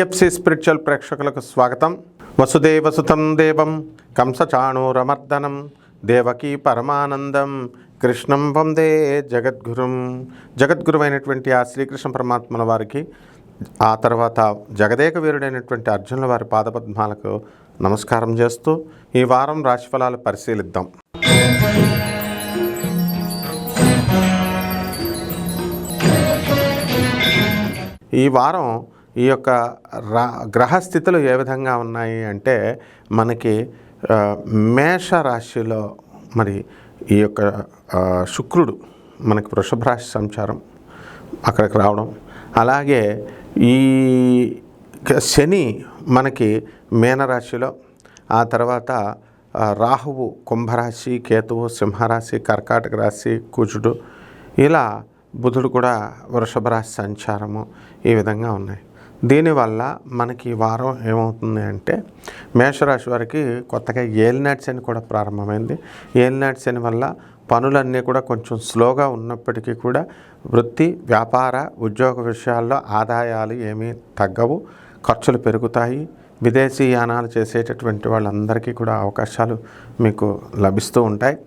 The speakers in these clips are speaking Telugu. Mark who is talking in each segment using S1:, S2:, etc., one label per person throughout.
S1: తులసి స్పిరిచువల్ ప్రేక్షకులకు స్వాగతం. వసుదేవసుతం దేవం కంసచాణూరమర్దనం దేవకీ పరమానందం కృష్ణం వందే జగద్గురుం. జగద్గురువైనటువంటి ఆ శ్రీకృష్ణ పరమాత్మల వారికి ఆ తర్వాత జగదేక వీరుడైనటువంటి అర్జునుల వారి పాదపద్మాలకు నమస్కారం చేస్తూ ఈ వారం రాశిఫలాలు పరిశీలిద్దాం. ఈ వారం ఈ యొక్క రా గ్రహస్థితులు ఏ విధంగా ఉన్నాయి అంటే మనకి మేష రాశిలో మరి ఈ యొక్క శుక్రుడు మనకి వృషభ రాశి సంచారం అక్కడికి రావడం. అలాగే ఈ శని మనకి మీనరాశిలో ఆ తర్వాత రాహువు కుంభరాశి కేతువు సింహరాశి కర్కాటక రాశి కుజుడు ఇలా బుధుడు కూడా వృషభ రాశి సంచారము ఈ విధంగా ఉన్నాయి. దీనివల్ల మనకి వారం ఏమవుతుంది అంటే మేషరాశి వారికి కొత్తగా ఏలినాటి శని కూడా ప్రారంభమైంది. ఏలినాటి శని వల్ల పనులన్నీ కూడా కొంచెం స్లోగా ఉన్నప్పటికీ కూడా వృత్తి వ్యాపార ఉద్యోగ విషయాల్లో ఆదాయాలు ఏమీ తగ్గవు. ఖర్చులు పెరుగుతాయి. విదేశీ యానాలు చేసేటటువంటి వాళ్ళందరికీ కూడా అవకాశాలు మీకు లభిస్తూ ఉంటాయి.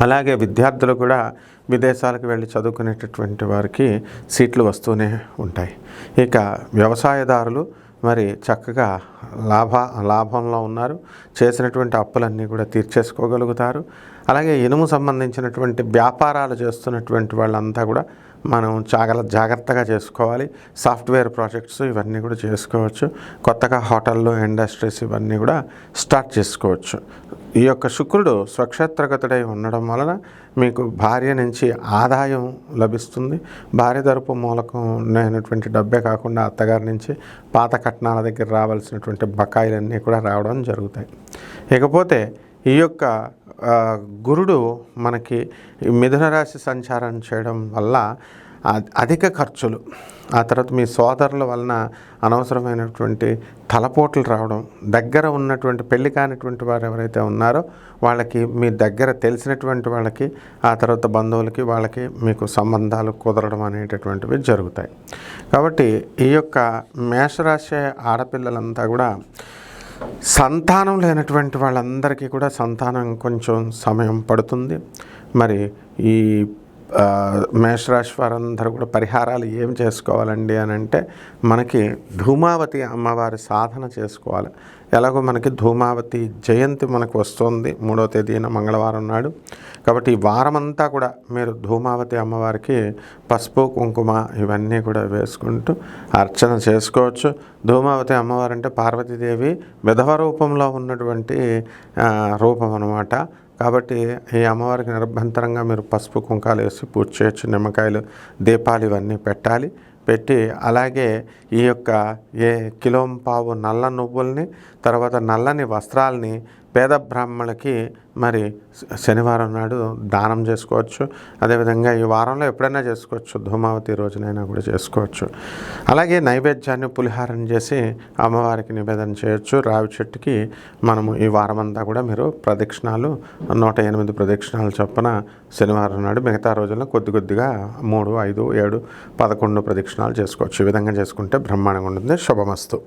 S1: అలాగే విద్యార్థులు కూడా విదేశాలకు వెళ్ళి చదువుకునేటటువంటి వారికి సీట్లు వస్తూనే ఉంటాయి. ఇక వ్యవసాయదారులు మరి చక్కగా లాభ లాభంలో ఉన్నారు. చేసినటువంటి అప్పులన్నీ కూడా తీర్చేసుకోగలుగుతారు. అలాగే ఇనుము సంబంధించినటువంటి వ్యాపారాలు చేస్తున్నటువంటి వాళ్ళంతా కూడా మనం జాగ్ర జాగ్రత్తగా చేసుకోవాలి. సాఫ్ట్వేర్ ప్రాజెక్ట్స్ ఇవన్నీ కూడా చేసుకోవచ్చు. కొత్తగా హోటళ్ళు ఇండస్ట్రీస్ ఇవన్నీ కూడా స్టార్ట్ చేసుకోవచ్చు. ఈ యొక్క శుక్రుడు స్వక్షేత్రగతుడై ఉండడం వలన మీకు భార్య నుంచి ఆదాయం లభిస్తుంది. భార్య తరపు మూలకం అయినటువంటి డబ్బే కాకుండా అత్తగారి నుంచి పాత కట్నాల దగ్గర రావాల్సినటువంటి బకాయిలన్నీ కూడా రావడం జరుగుతాయి. ఇకపోతే ఈ యొక్క గురుడు మనకి మిథున రాశి సంచారం చేయడం వల్ల అ- అధిక ఖర్చులు. ఆ తర్వాత మీ సోదరుల వలన అనవసరమైనటువంటి తలపోట్లు రావడం దగ్గర ఉన్నటువంటి పెళ్ళి కానిటువంటి వారు ఎవరైతే ఉన్నారో వాళ్ళకి మీ దగ్గర తెలిసినటువంటి వాళ్ళకి ఆ తర్వాత బంధువులకి వాళ్ళకి మీకు సంబంధాలు కుదరడం అనేటటువంటివి జరుగుతాయి. కాబట్టి ఈ యొక్క మేషరాశి ఆడపిల్లలంతా కూడా సంతానం లేనటువంటి వాళ్ళందరికీ కూడా సంతానం కొంచెం సమయం పడుతుంది. మరి ఈ మేషరాశి వారందరూ కూడా పరిహారాలు ఏం చేసుకోవాలండి అని అంటే మనకి ధూమావతి అమ్మవారి సాధన చేసుకోవాలి. ఎలాగో మనకి ధూమావతి జయంతి మనకు వస్తుంది మూడవ తేదీన మంగళవారం నాడు. కాబట్టి ఈ వారమంతా కూడా మీరు ధూమావతి అమ్మవారికి పసుపు కుంకుమ ఇవన్నీ కూడా వేసుకుంటూ అర్చన చేసుకోవచ్చు. ధూమావతి అమ్మవారు అంటే పార్వతీదేవి విధవ రూపంలో ఉన్నటువంటి రూపం అన్నమాట. కాబట్టి ఈ అమ్మవారికి నిర్భంతరంగా మీరు పసుపు కుంకాలు వేసి పూజ చేయొచ్చు నిమ్మకాయలు దీపాలు ఇవన్నీ పెట్టాలి. పెట్టి అలాగే ఈ యొక్క ఏ కిలోంపావు నల్ల నువ్వుల్ని తర్వాత నల్లని వస్త్రాలని పేద బ్రాహ్మణులకి మరి శ- శనివారం నాడు దానం చేసుకోవచ్చు. అదేవిధంగా ఈ వారంలో ఎప్పుడైనా చేసుకోవచ్చు. ధూమావతి రోజునైనా కూడా చేసుకోవచ్చు. అలాగే నైవేద్యాన్ని పులిహారం చేసి అమ్మవారికి నివేదన చేయొచ్చు. రావి చెట్టుకి మనము ఈ వారమంతా కూడా మీరు ప్రదక్షిణాలు నూట ఎనిమిది ప్రదక్షిణాలు చొప్పున శనివారం నాడు మిగతా రోజుల్లో కొద్ది కొద్దిగా మూడు ఐదు ఏడు పదకొండు ప్రదక్షిణాలు చేసుకోవచ్చు. ఈ విధంగా చేసుకుంటే బ్రహ్మాండంగా ఉంటుంది. శుభమస్తు.